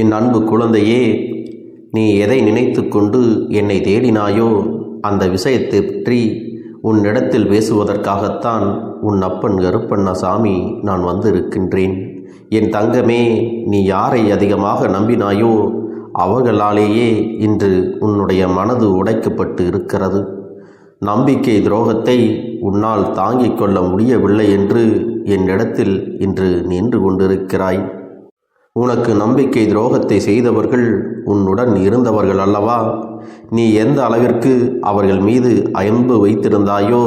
என் அன்பு குழந்தையே நீ எதை நினைத்து கொண்டு என்னை தேடினாயோ அந்த விஷயத்தை பற்றி உன்னிடத்தில் பேசுவதற்காகத்தான் உன் அப்பன் கருப்பண்ணசாமி நான் வந்திருக்கின்றேன். என் தங்கமே நீ யாரை அதிகமாக நம்பினாயோ அவர்களாலேயே இன்று உன்னுடைய மனது உடைக்கப்பட்டு இருக்கிறது. நம்பிக்கை துரோகத்தை உன்னால் தாங்கிக் கொள்ள முடியவில்லை என்று என்னிடத்தில் இன்று நின்று கொண்டிருக்கிறாய். உனக்கு நம்பிக்கை துரோகத்தை செய்தவர்கள் உன்னுடன் இருந்தவர்கள் அல்லவா? நீ எந்த அளவிற்கு அவர்கள் மீது அன்பு வைத்திருந்தாயோ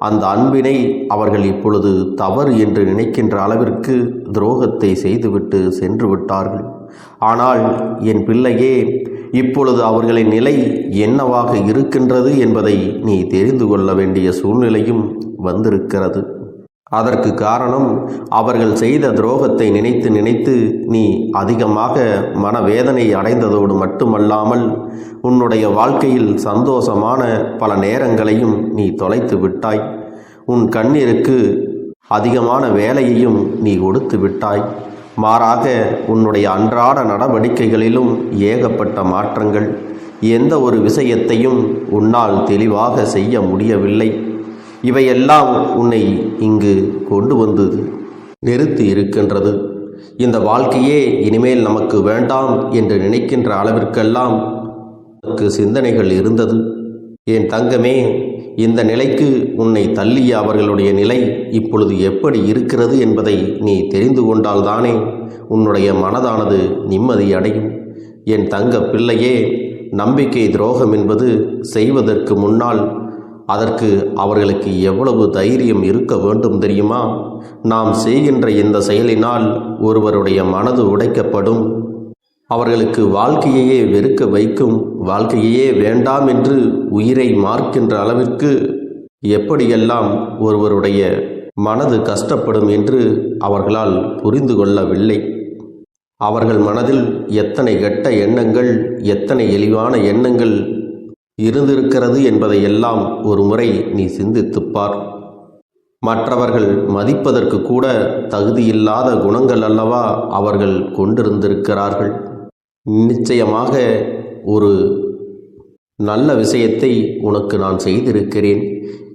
அந்த அன்பினை அவர்கள் இப்பொழுது தவறு என்று நினைக்கின்ற அளவிற்கு துரோகத்தை செய்துவிட்டு சென்று விட்டார்கள். ஆனால் என் பிள்ளையே இப்பொழுது அவர்களின் நிலை என்னவாக இருக்கின்றது என்பதை நீ தெரிந்து கொள்ள வேண்டிய சூழ்நிலையும் வந்திருக்கிறது. அதற்கு காரணம் அவர்கள் செய்த துரோகத்தை நினைத்து நினைத்து நீ அதிகமாக மனவேதனை அடைந்ததோடு மட்டுமல்லாமல் உன்னுடைய வாழ்க்கையில் சந்தோஷமான பல நேரங்களையும் நீ தொலைத்து விட்டாய். உன் கண்ணீருக்கு அதிகமான வேலையையும் நீ கொடுத்து விட்டாய். மாறாக உன்னுடைய அன்றாட நடவடிக்கைகளிலும் ஏகப்பட்ட மாற்றங்கள். எந்த ஒரு விஷயத்தையும் உன்னால் தெளிவாக செய்ய முடியவில்லை. இவையெல்லாம் உன்னை இங்கு கொண்டு வந்தது நிறுத்தி இருக்கின்றது. இந்த வாழ்க்கையே இனிமேல் நமக்கு வேண்டாம் என்று நினைக்கின்ற அளவிற்கெல்லாம் நமக்கு சிந்தனைகள் இருந்தது. என் தங்கமே இந்த நிலைக்கு உன்னை தள்ளிய அவர்களுடைய நிலை இப்பொழுது எப்படி இருக்கிறது என்பதை நீ தெரிந்து கொண்டால்தானே உன்னுடைய மனதானது நிம்மதி அடையும். என் தங்க பிள்ளையே நம்பிக்கை துரோகம் என்பது செய்வதற்கு முன்னால் அதற்கு அவர்களுக்கு எவ்வளவு தைரியம் இருக்க வேண்டும் தெரியுமா? நாம் செய்கின்ற இந்த செயலினால் ஒருவருடைய மனது உடைக்கப்படும். அவர்களுக்கு வாழ்க்கையையே வெறுக்க வைக்கும். வாழ்க்கையையே வேண்டாம் என்று உயிரை மார்க்கின்ற அளவிற்கு எப்படியெல்லாம் ஒருவருடைய மனது கஷ்டப்படும் என்று அவர்களால் புரிந்து கொள்ளவில்லை. அவர்கள் மனதில் எத்தனை கெட்ட எண்ணங்கள் எத்தனை இழிவான எண்ணங்கள் இருந்திருக்கிறது என்பதை எல்லாம் ஒரு முறை நீ சிந்தித்துப் பார் மற்றவர்கள் மதிப்பதற்கு கூட தகுதியில்லாத குணங்கள் அல்லவா அவர்கள் கொண்டிருந்திருக்கிறார்கள். நிச்சயமாக ஒரு நல்ல விஷயத்தை உனக்கு நான் செய்திருக்கிறேன்.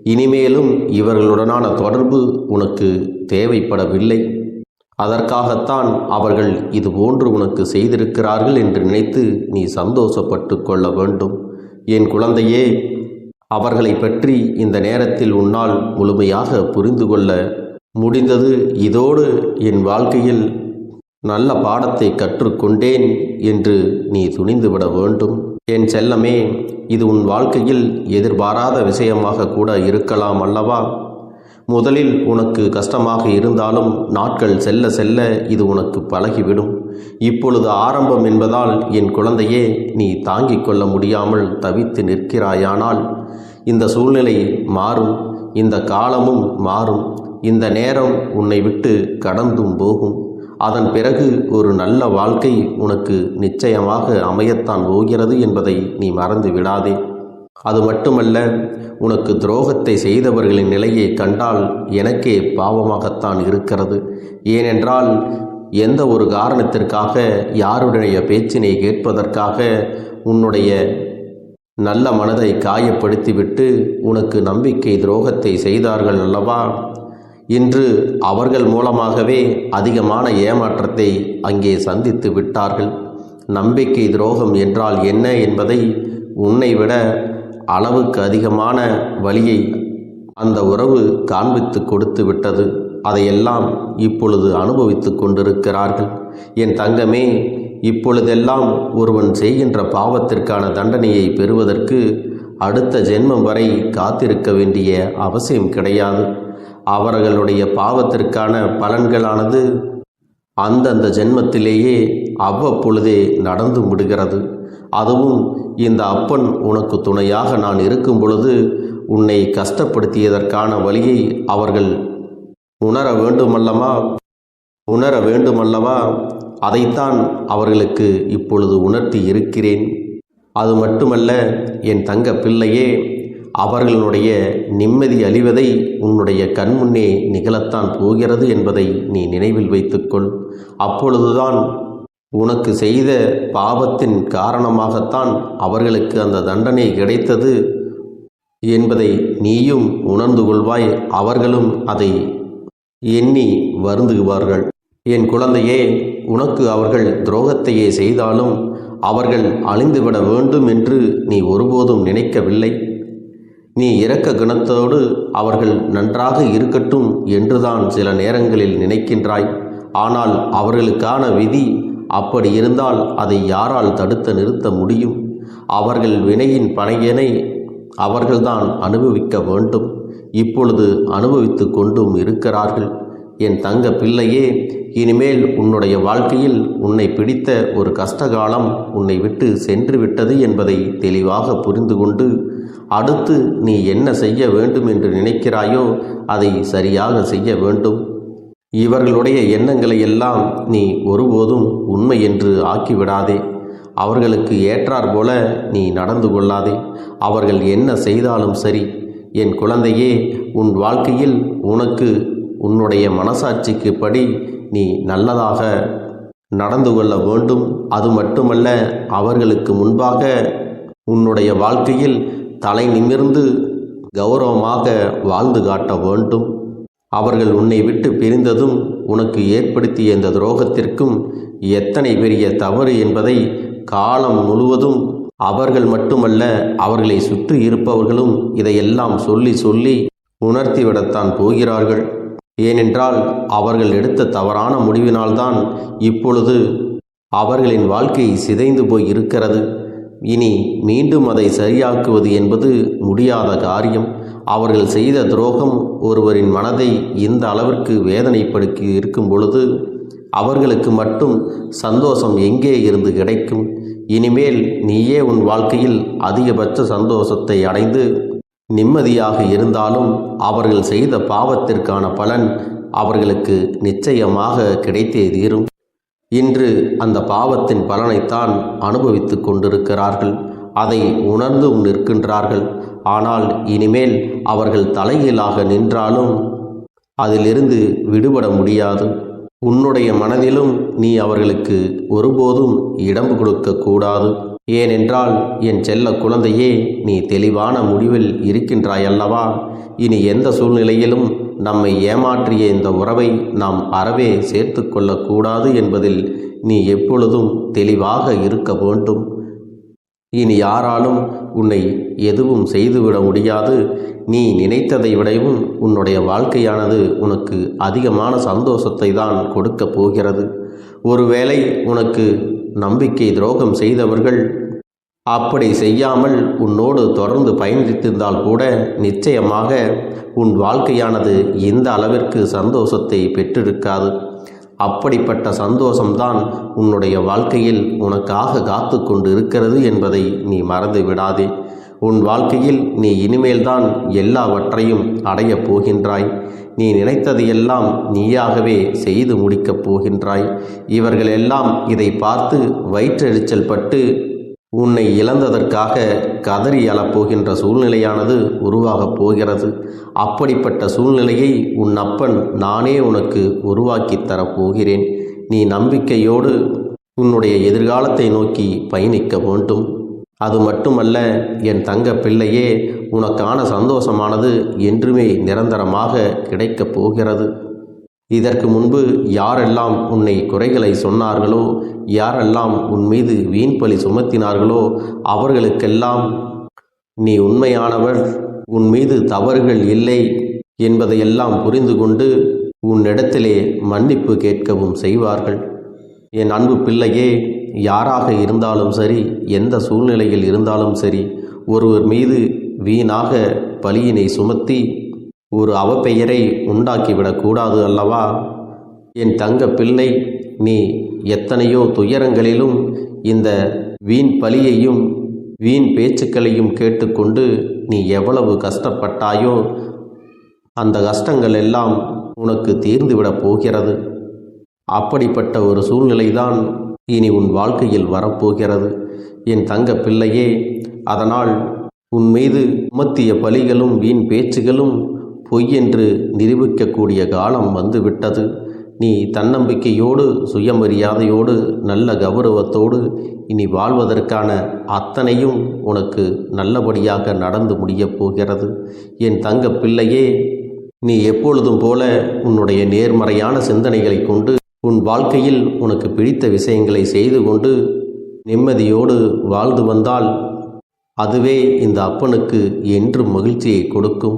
இனிமேலும் இவர்களுடனான தொடர்பு உனக்கு தேவைப்படவில்லை. அதற்காகத்தான் அவர்கள் இது போன்று உனக்கு செய்திருக்கிறார்கள் என்று நினைத்து நீ சந்தோஷப்பட்டு கொள்ள வேண்டும். என் குழந்தையே அவர்களை பற்றி இந்த நேரத்தில் உன்னால் முழுமையாக புரிந்து கொள்ள முடிந்தது. இதோடு என் வாழ்க்கையில் நல்ல பாடத்தை கற்றுக்கொண்டேன் என்று நீ துணிந்துவிட வேண்டும். என் செல்லமே இது உன் வாழ்க்கையில் எதிர்பாராத விஷயமாக கூட இருக்கலாம் அல்லவா? முதலில் உனக்கு கஷ்டமாக இருந்தாலும் நாட்கள் செல்ல செல்ல இது உனக்கு பழகிவிடும். இப்பொழுது ஆரம்பம் என்பதால் என் குழந்தையே நீ தாங்கிக் கொள்ள முடியாமல் தவித்து நிற்கிறாயானால் இந்த சூழ்நிலை மாறும் இந்த காலமும் மாறும் இந்த நேரம் உன்னை விட்டு கடந்தும் போகும். அதன் பிறகு ஒரு நல்ல வாழ்க்கை உனக்கு நிச்சயமாக அமையத்தான் போகிறது என்பதை நீ மறந்து விடாதே அது மட்டுமல்ல உனக்கு துரோகத்தை செய்தவர்களின் நிலையை கண்டால் எனக்கே பாவமாகத்தான் இருக்கிறது. ஏனென்றால் எந்த ஒரு காரணத்திற்காக யாருடைய பேச்சினை கேட்பதற்காக உன்னுடைய நல்ல மனதை காயப்படுத்திவிட்டு உனக்கு நம்பிக்கை துரோகத்தை செய்தார்கள் அல்லவா? இன்று அவர்கள் மூலமாகவே அதிகமான ஏமாற்றத்தை அங்கே சந்தித்து விட்டார்கள். நம்பிக்கை துரோகம் என்றால் என்ன என்பதை உன்னை விட அளவுக்கு அதிகமான வழியை அந்த உறவு காண்பித்து கொடுத்து விட்டது. அதையெல்லாம் இப்பொழுது அனுபவித்து கொண்டிருக்கிறார்கள். என் தங்கமே இப்பொழுதெல்லாம் ஒருவன் செய்கின்ற பாவத்திற்கான தண்டனையை பெறுவதற்கு அடுத்த ஜென்மம் வரை காத்திருக்க வேண்டிய அவசியம் கிடையாது. அவர்களுடைய பாவத்திற்கான பலன்களானது அந்தந்த ஜென்மத்திலேயே அவ்வப்பொழுதே நடந்து விடுகிறது அதுவும் இந்த அப்பன் உனக்கு துணையாக நான் இருக்கும் பொழுது உன்னை கஷ்டப்படுத்தியதற்கான வழியை அவர்கள் உணர வேண்டுமல்லவா? உணர வேண்டுமல்லவா? அதைத்தான் அவர்களுக்கு இப்பொழுது உணர்த்தி இருக்கிறேன். அது மட்டுமல்ல என் தங்க பிள்ளையே அவர்களுடைய நிம்மதி அழிவதை உன்னுடைய கண்முன்னே நிகழத்தான் போகிறது என்பதை நீ நினைவில் வைத்துக்கொள். அப்பொழுதுதான் உனக்கு செய்த பாவத்தின் காரணமாகத்தான் அவர்களுக்கு அந்த தண்டனை கிடைத்தது என்பதை நீயும் உணர்ந்து கொள்வாய். அவர்களும் அதை எண்ணி வருந்துவார்கள். என் குழந்தையே உனக்கு அவர்கள் துரோகத்தையே செய்தாலும் அவர்கள் அழிந்துவிட வேண்டும் என்று நீ ஒருபோதும் நினைக்கவில்லை. நீ இரக்க குணத்தோடு அவர்கள் நன்றாக இருக்கட்டும் என்றுதான் சில நேரங்களில் நினைக்கின்றாய். ஆனால் அவர்களுக்கான விதி அப்படி இருந்தால் அதை யாரால் தடுத்து நிறுத்த முடியும்? அவர்கள் வினையின் பணையினை அவர்கள்தான் அனுபவிக்க வேண்டும். இப்பொழுது அனுபவித்து கொண்டும் இருக்கிறார்கள். என் தங்க பிள்ளையே இனிமேல் உன்னுடைய வாழ்க்கையில் உன்னை பிடித்த ஒரு கஷ்டகாலம் உன்னை விட்டு சென்று விட்டது என்பதை தெளிவாக புரிந்து கொண்டு அடுத்து நீ என்ன செய்ய வேண்டும் என்று நினைக்கிறாயோ அதை சரியாக செய்ய வேண்டும். இவர்களுடைய எண்ணங்களை எல்லாம் நீ ஒருபோதும் உண்மை என்று ஆக்கிவிடாதே. அவர்களுக்கு ஏற்றார் போல நீ நடந்து கொள்ளாதே. அவர்கள் என்ன செய்தாலும் சரி. என் குழந்தையே உன் வாழ்க்கையில் உனக்கு உன்னுடைய மனசாட்சிக்கு படி நீ நல்லதாக நடந்து கொள்ள வேண்டும். அது மட்டுமல்ல அவர்களுக்கு முன்பாக உன்னுடைய வாழ்க்கையில் தலை நிமிர்ந்து கௌரவமாக வாழ்ந்து காட்ட வேண்டும். அவர்கள் உன்னை விட்டு பிரிந்ததும் உனக்கு ஏற்படுத்திய இந்த துரோகத்திற்கும் எத்தனை பெரிய தவறு என்பதை காலம் முழுவதும் அவர்கள் மட்டுமல்ல அவர்களை சுற்றி இருப்பவர்களும் இதையெல்லாம் சொல்லி சொல்லி உணர்த்திவிடத்தான் போகிறார்கள். ஏனென்றால் அவர்கள் எடுத்த தவறான முடிவினால்தான் இப்பொழுது அவர்களின் வாழ்க்கை சிதைந்து போய் இருக்கிறது. இனி மீண்டும் அதை சரியாக்குவது என்பது முடியாத காரியம். அவர்கள் செய்த துரோகம் ஒருவரின் மனதை இந்த அளவிற்கு வேதனைப்படுத்தி இருக்கும் பொழுது அவர்களுக்கு மட்டும் சந்தோஷம் எங்கே இருந்து கிடைக்கும்? இனிமேல் நீயே உன் வாழ்க்கையில் அதிகபட்ச சந்தோஷத்தை அடைந்து நிம்மதியாக இருந்தாலும் அவர்கள் செய்த பாவத்திற்கான பலன் அவர்களுக்கு நிச்சயமாக கிடைத்தே தீரும். இன்று அந்த பாவத்தின் பலனைத்தான் அனுபவித்து கொண்டிருக்கிறார்கள். அதை உணர்ந்தும் நிற்கின்றார்கள். ஆனால் இனிமேல் அவர்கள் தலைகீழாக நின்றாலும் அதிலிருந்து விடுபட முடியாது. உன்னுடைய மனதிலும் நீ அவர்களுக்கு ஒருபோதும் இடம் கொடுக்கக்கூடாது ஏனென்றால் என் செல்ல குழந்தையே நீ தெளிவான முடிவில் இருக்கின்றாயல்லவா? இனி எந்த சூழ்நிலையிலும் நம்மை ஏமாற்றிய இந்த உறவை நாம் அறவே சேர்த்து கொள்ளக்கூடாது என்பதில் நீ எப்பொழுதும் தெளிவாக இருக்க வேண்டும். இனி யாராலும் உன்னை எதுவும் செய்துவிட முடியாது. நீ நினைத்ததை விடவும் உன்னுடைய வாழ்க்கையானது உனக்கு அதிகமான சந்தோஷத்தை தான் கொடுக்கப் போகிறது. ஒருவேளை உனக்கு நம்பிக்கை துரோகம் செய்தவர்கள் அப்படி செய்யாமல் உன்னோடு தொடர்ந்து பயணித்திருந்தால் கூட நிச்சயமாக உன் வாழ்க்கையானது இந்த அளவிற்கு சந்தோஷத்தை பெற்றிருக்காது. அப்படிப்பட்ட சந்தோஷம்தான் உன்னுடைய வாழ்க்கையில் உனக்காக காத்து கொண்டு இருக்கிறது என்பதை நீ மறந்து விடாதே உன் வாழ்க்கையில் நீ இனிமேல்தான் எல்லாவற்றையும் அடையப் போகின்றாய். நீ நினைத்ததையெல்லாம் நீயாகவே செய்து முடிக்கப் போகின்றாய். இவர்கள் எல்லாம் இதை பார்த்து வயிற்றெரிச்சல் பட்டு உன்னை இழந்ததற்காக கதறி அழப்போகின்ற சூழ்நிலையானது உருவாகப் போகிறது. அப்படிப்பட்ட சூழ்நிலையை உன் அப்பன் நானே உனக்கு உருவாக்கித் தரப்போகிறேன் நீ நம்பிக்கையோடு உன்னுடைய எதிர்காலத்தை நோக்கி பயணிக்க வேண்டும். அது மட்டுமல்ல என் தங்க பிள்ளையே உனக்கான சந்தோஷமானது என்றுமே நிரந்தரமாக கிடைக்கப் போகிறது. இதற்கு முன்பு யாரெல்லாம் உன்னை குறைகளை சொன்னார்களோ யாரெல்லாம் உன் மீது வீண்பலி சுமத்தினார்களோ அவர்களுக்கெல்லாம் நீ உண்மையானவர் உன் மீது தவறுகள் இல்லை என்பதையெல்லாம் புரிந்து கொண்டு உன்னிடத்திலே மன்னிப்பு கேட்கவும் செய்வார்கள். என் அன்பு பிள்ளையே யாராக இருந்தாலும் சரி எந்த சூழ்நிலையில் இருந்தாலும் சரி ஒருவர் மீது வீணாக பலியினை சுமத்தி ஒரு அவப்பெயரை உண்டாக்கிவிடக்கூடாது அல்லவா? என் தங்க பிள்ளை நீ எத்தனையோ துயரங்களிலும் இந்த வீண் பலியையும் வீண் பேச்சுக்களையும் கேட்டுக்கொண்டு நீ எவ்வளவு கஷ்டப்பட்டாயோ அந்த கஷ்டங்கள் எல்லாம் உனக்கு தீர்ந்துவிடப் போகிறது. அப்படிப்பட்ட ஒரு சூழ்நிலைதான் இனி உன் வாழ்க்கையில் வரப்போகிறது. என் தங்க பிள்ளையே அதனால் உன் மீது உமத்திய பலிகளும் வீண் பேச்சுகளும் பொய் என்று நிரூபிக்கக்கூடிய காலம் வந்துவிட்டது. நீ தன்னம்பிக்கையோடு சுயமரியாதையோடு நல்ல கௌரவத்தோடு இனி வாழ்வதற்கான அத்தனையும் உனக்கு நல்லபடியாக நடந்து முடியப் போகிறது. என் தங்க பிள்ளையே நீ எப்பொழுதும் போல உன்னுடைய நேர்மறையான சிந்தனைகளை கொண்டு உன் வாழ்க்கையில் உனக்கு பிடித்த விஷயங்களை செய்து கொண்டு நிம்மதியோடு வாழ்ந்து வந்தால் அதுவே இந்த அப்பனுக்கு என்றும் மகிழ்ச்சியை கொடுக்கும்.